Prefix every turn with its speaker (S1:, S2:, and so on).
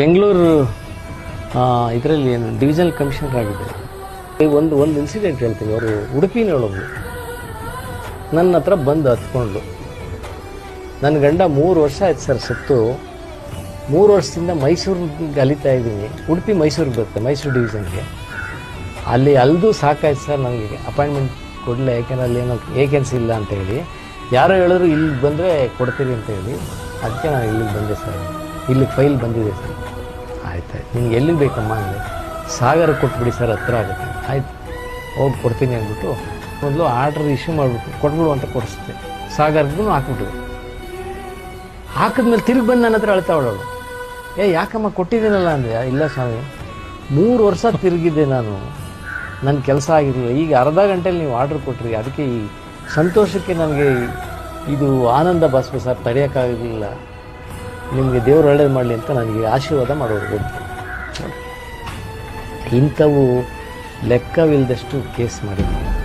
S1: ಬೆಂಗಳೂರು ಇದರಲ್ಲಿ ಏನು divisional commissioner ಆಗಿದ್ದೆ ಒಂದು ಒಂದು ಇನ್ಸಿಡೆಂಟ್ ಹೇಳ್ತೀನಿ. ಅವರು ಉಡುಪಿನೊಳಗು ನನ್ನ ಹತ್ರ ಬಂದು ಹತ್ಕೊಂಡು ನನ್ನ ಗಂಡ ಮೂರು ವರ್ಷ ಆಯ್ತು ಸರ್ ಸತ್ತು. ಮೂರು ವರ್ಷದಿಂದ ಮೈಸೂರಿಗೆ ಅಲಿತಾ ಇದ್ದೀನಿ. ಉಡುಪಿ ಮೈಸೂರಿಗೆ ಬರುತ್ತೆ, ಮೈಸೂರು ಡಿವಿಷನ್ಗೆ ಅಲ್ಲಿ ಅಲ್ದು ಸಾಕಾಯ್ತು ಸರ್ ನನಗೆ ಅಪಾಯಿಂಟ್ಮೆಂಟ್ ಕೊಡಲಿ, ಯಾಕೆಂದ್ರೆ ಅಲ್ಲಿ ಏನೋ ವೇಕೆನ್ಸಿ ಇಲ್ಲ ಅಂತ ಹೇಳಿ. ಯಾರೋ ಹೇಳಿದ್ರು ಇಲ್ಲಿಗೆ ಬಂದರೆ ಕೊಡ್ತೀರಿ ಅಂತ ಹೇಳಿ. ಅದಕ್ಕೆ ನಾನು ಇಲ್ಲಿಗೆ ಬಂದೆ ಸರ್. ಇಲ್ಲಿಗೆ ಫೈಲ್ ಬಂದಿದೆ ಸರ್. ಆಯ್ತು ನಿಮ್ಗೆ ಎಲ್ಲಿಗೆ ಬೇಕಮ್ಮ ಅಂದರೆ? ಸಾಗರ ಕೊಟ್ಬಿಡಿ ಸರ್ ಹತ್ರ ಆಗುತ್ತೆ. ಆಯ್ತು. ಹೋಗಿ ಕೊಡ್ತೀನಿ ಅಂದ್ಬಿಟ್ಟು ಮೊದಲು ಆರ್ಡ್ರ್ ಇಶ್ಯೂ ಮಾಡಿಬಿಟ್ಟು ಕೊಟ್ಬಿಡು ಅಂತ ಕೊಡಿಸ್ತೆ ಸಾಗರ್ಗೂ ಹಾಕ್ಬಿಟ್ಟು ಹಾಕಿದ್ಮೇಲೆ ತಿರುಗಿ ಬಂದು ನನ್ನ ಹತ್ರ ಅಳ್ತಾ ಅವಳವಳು. ಏ ಯಾಕಮ್ಮ ಕೊಟ್ಟಿದ್ದೀನಲ್ಲ ಅಂದರೆ ಇಲ್ಲ ಸ್ವಾಮಿ ಮೂರು ವರ್ಷ ತಿರುಗಿದ್ದೆ ನಾನು. ನನ್ನ ಕೆಲಸ ಆಗಿರಲಿಲ್ಲ. ಈಗ ಅರ್ಧ ಗಂಟೆಲಿ ನೀವು ಆರ್ಡ್ರ್ ಕೊಟ್ರಿ. ಅದಕ್ಕೆ ಈ ಸಂತೋಷಕ್ಕೆ ನನಗೆ ಇದು ಆನಂದ ಬಾಸ್ಪ ಸರ್ ತಡೆಯೋಕ್ಕಾಗಲಿಲ್ಲ ನಿಮಗೆ ದೇವರು ಒಳ್ಳೇದು ಮಾಡಲಿ ಅಂತ ನನಗೆ ಆಶೀರ್ವಾದ ಮಾಡೋರು ಗೊತ್ತು. ಇಂಥವು ಲೆಕ್ಕವಿಲ್ಲದಷ್ಟು ಕೇಸ್ ಮಾಡಿದ್ದೀನಿ.